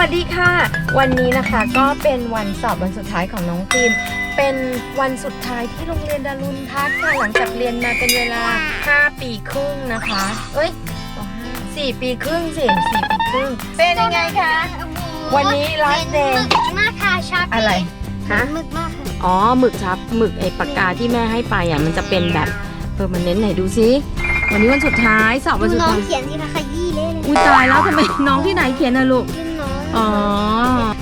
วัสดีค่ะ วันนี้นะคะก็เป็นวันสอบวันสุดท้ายของน้องฟิล์มเป็นวันสุดท้ายที่โรงเรียนดารุณพัฒน์ค่ะหลังจากเรียนมาเป็นเวลา 5 ปีครึ่งนะคะเอ้ยสี่ปีครึ่งสิสี่ปีครึ่ง เป็นยังไงคะ วันนี้ last day หมึกมากค่ะชอบอะไรฮะหมึกมากค่ะอ๋อหมึกครับหมึกไอปากกาที่แม่ให้ไปอะมันจะเป็นแบบเออมันเน้นไหนดูซิวันนี้วันสุดท้ายสอบดูวันสุดน้องท้ายเขียนที่พักขยี้เละเลยอุ้ยตายแล้วทำไมน้องที่ไหนเขียนนะลูกรุ่นน้ องอ๋อ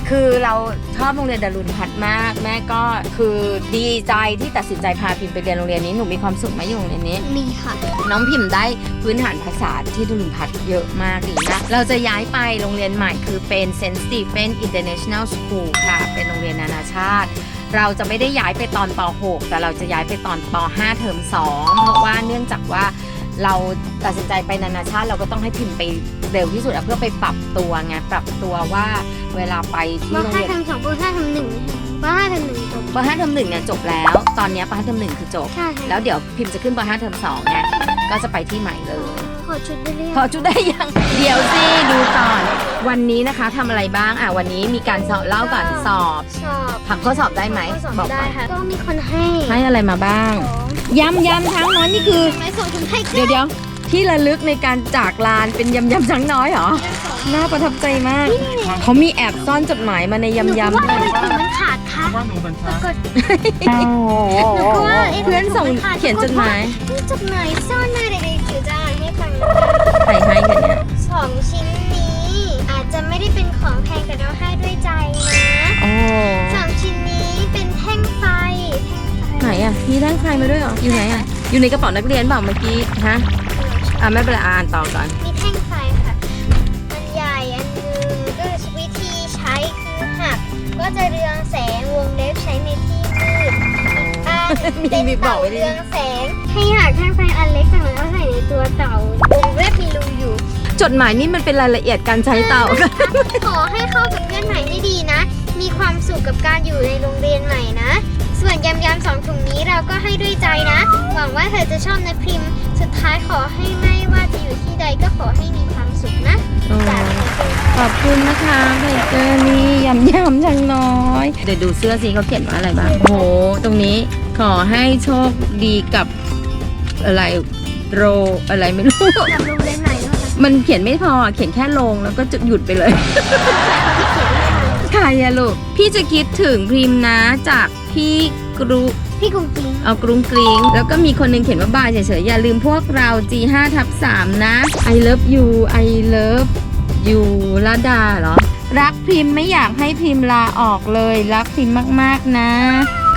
คือเราชอบโรงเรียนดารุณพัฒน์มาก แม่ก็คือดีใจที่ตัดสินใจพาพิมพ์ไปเรียนโรงเรียนนี้หนูมีความสุขไหมอยู่โรงเรียนนี้ มีค่ะ น้องพิมพ์ได้พื้นฐานภาษาที่ดารุณพัฒน์เยอะมากดีนะเราจะย้ายไปโรงเรียนใหม่คือเป็น St. Stephen International School ค่ะ เป็นโรงเรียนนานาชาติ เราจะไม่ได้ย้ายไปตอนป .6 แต่เราจะย้ายไปตอนป .5 เทอม2เพราะว่าเนื่องจากว่า เราตัดสินใจไปนานาชาติเราก็ต้องให้พิมพ์ไปเร็วที่สุดอะเพื่อไปปรับตัวไงปรับตัวว่าเวลาไปที่ว่าโรงห้าเรียนทำสองว่าห้าทำหนึ่งว่าห้าทำหนึ่งจบป .5 เทอมหนึ่งเนี่ยจบแล้ว ตอนเนี้ป .5 เทอมหนึ่งคือจบ ใช่ค่ะ แล้วเดี๋ยวพิมพ์จะขึ้นป .5 เทอม2ไงก็จะไปที่ใหม่เลย ขอชุดได้เลยพอจุดได้ยัง เดี๋ยวสิดูก่อน วันนี้นะคะทำอะไรบ้างอะวันนี้มีการสอบเล่าก่อนสอบสอบทำข้อสอบได้ไหมข้อสอบบอกได้ก่อนค่ะ ก็มีคนให้ให้อะไรมาบ้าง ของยำยำช้างน้อยนี่คือ ไม่ส่งถึงให้เดี๋ยวเดี๋ยวที่ระลึกในการจากลานเป็นยำยำช้างน้อยเหรอ น่าประทับใจมาก เขามีแอบซ่อนจดหมายมาในยำยำว่าด้วทำยไมถุงมันขาดคะว่าหนูเป็นช้าง กดหนูก็ว่าเอ๊ะเพื่อนส่งเขียนจดหมาย นี่จดหมายซ่อนหน้าเด็กๆอยู่จะอ่า นให้ฟังนะใครให้กันเนี่ยสองชิ้นนี้ อาจจะไม่ได้เป็นของแพงแต่เราให้ด้วยใจนะโอ้สองชิ้นนี้เป็นแท่งไฟแท่งไฟไหนอะมีแท่งไฟมาด้วยเหรออยู่ไหนอะอยู่ในกระเป๋านักเรียนเปล่าเมื่อกี้ฮะอะไม่เป็นไรอ่านต่อก่อนมีแท่งไฟค่ะมันใหญ่อันหนึงก็วิธีใช้คือหักก็จะเรืองแสงวงเล็บใช้ในที่มืดอ่า มีเป็นมีบอกเต่าไว้ดิ เรืองแสงให้หักแท่งไฟอันเล็กจากนั้นเอาใส่ในตัวเต่าวงเล็บมีรูอยู่ จดหมายนี่มันเป็นรายละเอียดการใช้เต่า ขอให้เข้ากับเพื่อนใหม่ได้ดีนะ มีความสุขกับการอยู่ในโรงเรียนใหม่นะ ส่วนยำยำสองถุงนี้เราก็ให้ด้วยใจนะ หวังว่าเธอจะชอบนะพริม สุดท้ายขอให้ไม่ว่าจะอยู่ที่ใดก็ขอให้มีความสุขนะอ๋อจากคุณครูขอบคุณนะคะไทเกอร์นี่ยำยำจังน้อย เดี๋ยวดูเสื้อสิเขาเขียนว่าอะไรบ้างโอ้โหตรงนี้ ขอให้โชคดีกับอะไรโรอะไรไม่รู้กับโรงเรียนใหม่ด้วยค่ะมันเขียนไม่พอเขียนแค่ลงแล้วก็จะหยุดไปเลย ใครอะลูก พี่จะคิดถึงพริมนะจากพี่กรุพี่กุ้งกิ้งเอากรุงกริงแล้วก็มีคนหนึงเขียนว่าบายเฉยๆ อย่าลืมพวกเรา G5 ทับ3นะ I love you I love you ละดาเหรอ รักพิมพ์ไม่อยากให้พิมพ์ลาออกเลย รักพิมพ์มากๆนะ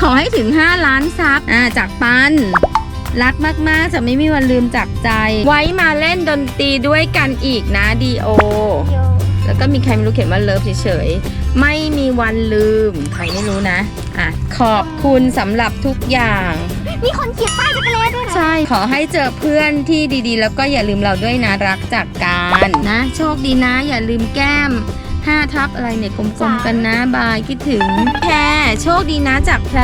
ขอให้ถึง 5 ล้านซับอ่าจากปัน รักมาก ๆ จะไม่มีวันลืมจากใจ ไว้มาเล่นดนตรีด้วยกันอีกนะดีโอโยแล้วก็มีใครไม่รู้เขียนว่าเลิฟเฉยๆ ไม่มีวันลืม ใครไม่รู้นะ อะ ขอบคุณสำหรับทุกอย่าง มีคนเขียนป้ายจักรเลด้วยเหรอใช่ ขอให้เจอเพื่อนที่ดีๆ แล้วก็อย่าลืมเราด้วยนะรักจากการนะ โชคดีนะ อย่าลืมแก้ม 5 ทับอะไรเนี่ยกลมๆกันนะบายคิดถึงแพรโชคดีนะจากแพร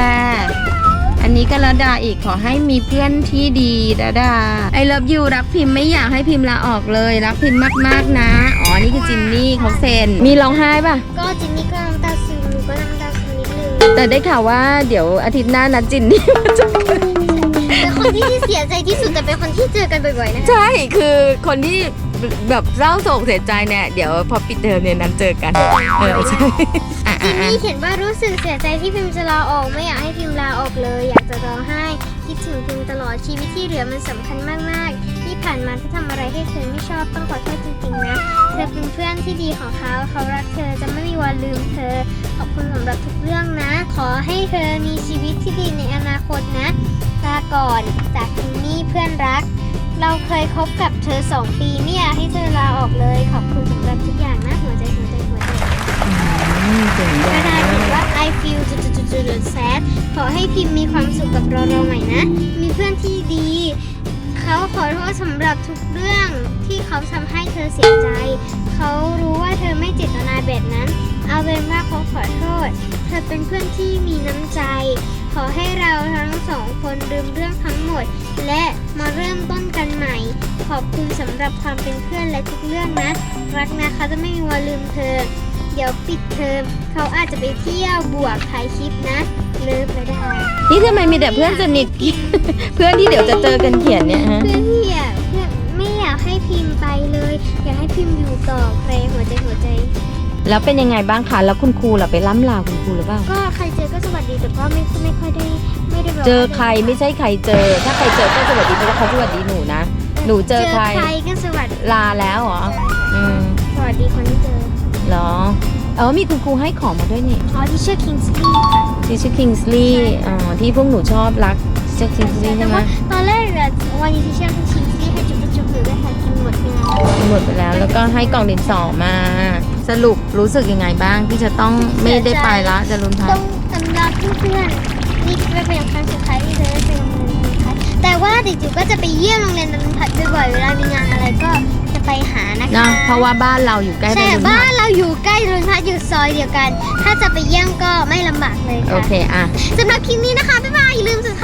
อันนี้ก็ระดาอีกขอให้มีเพื่อนที่ดีระดาไอเลิฟยูรักพิมพ์ไม่อยากให้พิมพ์ลาออกเลย รักพิมพ์มากๆนะ อ๋อ นี่คือจินนี่เขาเซ็น มีร้องไห้ป่ะ ก็จินนี่ก็น้ำตาซึมหนูก็น้ำตาซึมนิดนึง แต่ได้ข่าวว่าเดี๋ยวอาทิตย์หน้านัดจินนี่เป็นคนที่เสียใจที่สุดแต่เป็นคนที่เจอกันบ่อยๆนะคะใช่ คือคนที่ แบบเศร้าโศกเสียใจเนี่ย เดี๋ยวพอปิดเทอมเนี่ยนั้นเจอกัน เออใช่อะจิอะนอะนี่เขียนว่ารู้สึกเสียใจที่พิมจะลาออกไม่อยากให้พิมลาออกเลย อยากจะร้องไห้คิดถึงพิมตลอดชีวิตที่เหลือมันสำคัญมากๆ ที่ผ่านมาถ้าทำอะไรให้เธอไม่ชอบต้องขอโทษจริงๆนะเธอเป็นเพื่อนที่ดีของเขาเขารักเธอจะไม่มีวันลืมเธอ ขอบคุณสำหรับทุกเรื่องนะ ขอให้เธอมีชีวิตที่ดีในอนาคตนะลาก่อนจากจินนี่เพื่อนรัก เราเคยคบกับเธอสองปีไม่อยากให้เธอลาออกเลยขอบคุณสำหรับทุกอย่างนะหัวใจหัวใจหัวใจอืมเก่งกมาระดาษเขียนกว่า I feel จุดจุดจุดจุด sad ขอให้พิมพ์มีความสุขกับเราเราใหม่นะ มีเพื่อนที่ดี เขาขอโทษสำหรับทุกเรื่องที่เขาทำให้เธอเสียใจ เขารู้ว่าเธอไม่เจตนาแบบนั้น เอาเป็นว่าเขาขอโทษ เธอเป็นเพื่อนที่มีน้ำใจ ขอให้เราทั้งสองคนลืมเรื่องทั้งหมด และมาเริ่มต้นกัน อบคุณสำหรับความเป็นเพื่อนและทุกเรื่องนะ รักนะคะจะไม่มีวันลืมเธอ เดี๋ยวปิดเทอมเขาอาจจะไปเที่ยวบวกถ่ายคลิปนะ เลิฟไปได้นี่ทำไมมีแต่เพื่อนสนิท เพื่อนที่เดี๋ยวจะเจอกันเขียนเนี่ยฮะ เพื่อนที่อยากเพื่อนไม่อยากให้พิมพ์ไปเลย อยากให้พิมพ์อยู่ต่อใครหัวใจหัวใจ แล้วเป็นยังไงบ้างคะ แล้วคุณครูล่ะไปล้ำลาคุณครูหรือเปล่า ก็ใครเจอก็สวัสดีแต่ก็ไม่ไม่ค่อยได้ไม่ได้แบบว่าเจอใครไม่ใช่ใครเจอ ถ้าใครเจอก็สวัสดีเพราะว่าเขาสวัสดีหนูนะ หนูเจอใครใคร ก็สวัสดีลาแล้วเหรอ อืมสวัสดีคนที่เจอเหรอ เออมีคุณครูให้ของมาด้วยนี่อ๋อที่ชื่อคิงส์ลีย์ค่ะที่ชื่อ Kingsley อ๋อที่พวกหนูชอบรักชื่อ Kingsley ใช่ไหมตอนแรกอะวันนี้ที่เชื่อคิงส์ลีย์ให้จุ๊บจุ๊บหรือได้ค่ะกินหมดเลยหมดไปแล้วแล้วก็ให้กล่องดินสอมา สรุปรู้สึกยังไงบ้างที่จะต้องไม่ได้ไปละจะรุนพัต้ฒองอำลาเพื่อนๆนี่คิดว่าเป็นครั้งสุดท้ายที่เธอได้ไปโรงเรียนนนทัศน์แต่ว่าเด็กจิ๋วก็จะไปเยี่ยมโรงเรียนนนทัศน์ บ่อยๆเวลามีงานอะไรก็จะไปหานะคะนะเพราะว่าบ้านเราอยู่ใกล้ใช่ไปรุนบ้าพัฒนเราอยู่ใกล้นนทัศน์อยู่ซอยเดียวกัน ถ้าจะไปเยี่ยมก็ไม่ลำบากเลยโอค่ะเคอะ สำหรับคลิปนี้นะคะ บ๊ายบาย อย่าลืมสุด